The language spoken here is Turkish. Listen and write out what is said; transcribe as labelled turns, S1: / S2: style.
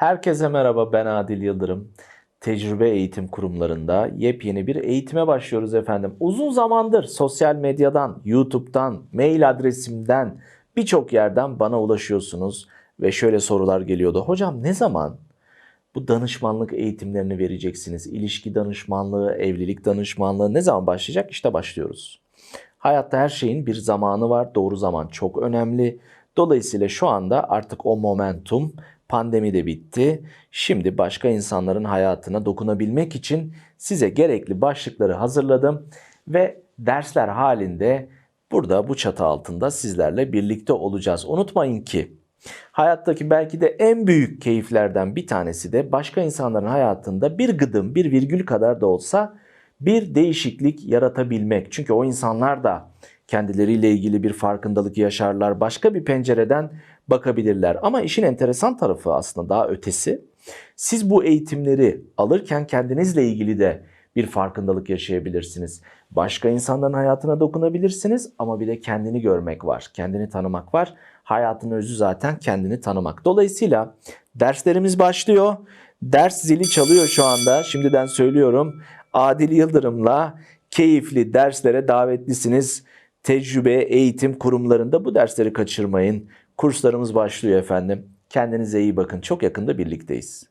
S1: Herkese merhaba ben Adil Yıldırım. Tecrübe eğitim kurumlarında yepyeni bir eğitime başlıyoruz efendim. Uzun zamandır sosyal medyadan, YouTube'dan, mail adresimden birçok yerden bana ulaşıyorsunuz ve şöyle sorular geliyordu. Hocam ne zaman bu danışmanlık eğitimlerini vereceksiniz? İlişki danışmanlığı, evlilik danışmanlığı ne zaman başlayacak? İşte başlıyoruz. Hayatta her şeyin bir zamanı var. Doğru zaman çok önemli. Dolayısıyla şu anda artık o momentum pandemi de bitti. Şimdi başka insanların hayatına dokunabilmek için size gerekli başlıkları hazırladım ve dersler halinde burada bu çatı altında sizlerle birlikte olacağız. Unutmayın ki hayattaki belki de en büyük keyiflerden bir tanesi de başka insanların hayatında bir gıdım, bir virgül kadar da olsa bir değişiklik yaratabilmek. Çünkü o insanlar da kendileriyle ilgili bir farkındalık yaşarlar. Başka bir pencereden bakabilirler. Ama işin enteresan tarafı aslında daha ötesi. Siz bu eğitimleri alırken kendinizle ilgili de bir farkındalık yaşayabilirsiniz. Başka insanların hayatına dokunabilirsiniz ama bir de kendini görmek var, kendini tanımak var. Hayatın özü zaten kendini tanımak. Dolayısıyla derslerimiz başlıyor. Ders zili çalıyor şu anda. Şimdiden söylüyorum. Adil Yıldırım'la keyifli derslere davetlisiniz. Tecrübe eğitim kurumlarında bu dersleri kaçırmayın. Kurslarımız başlıyor efendim. Kendinize iyi bakın. Çok yakında birlikteyiz.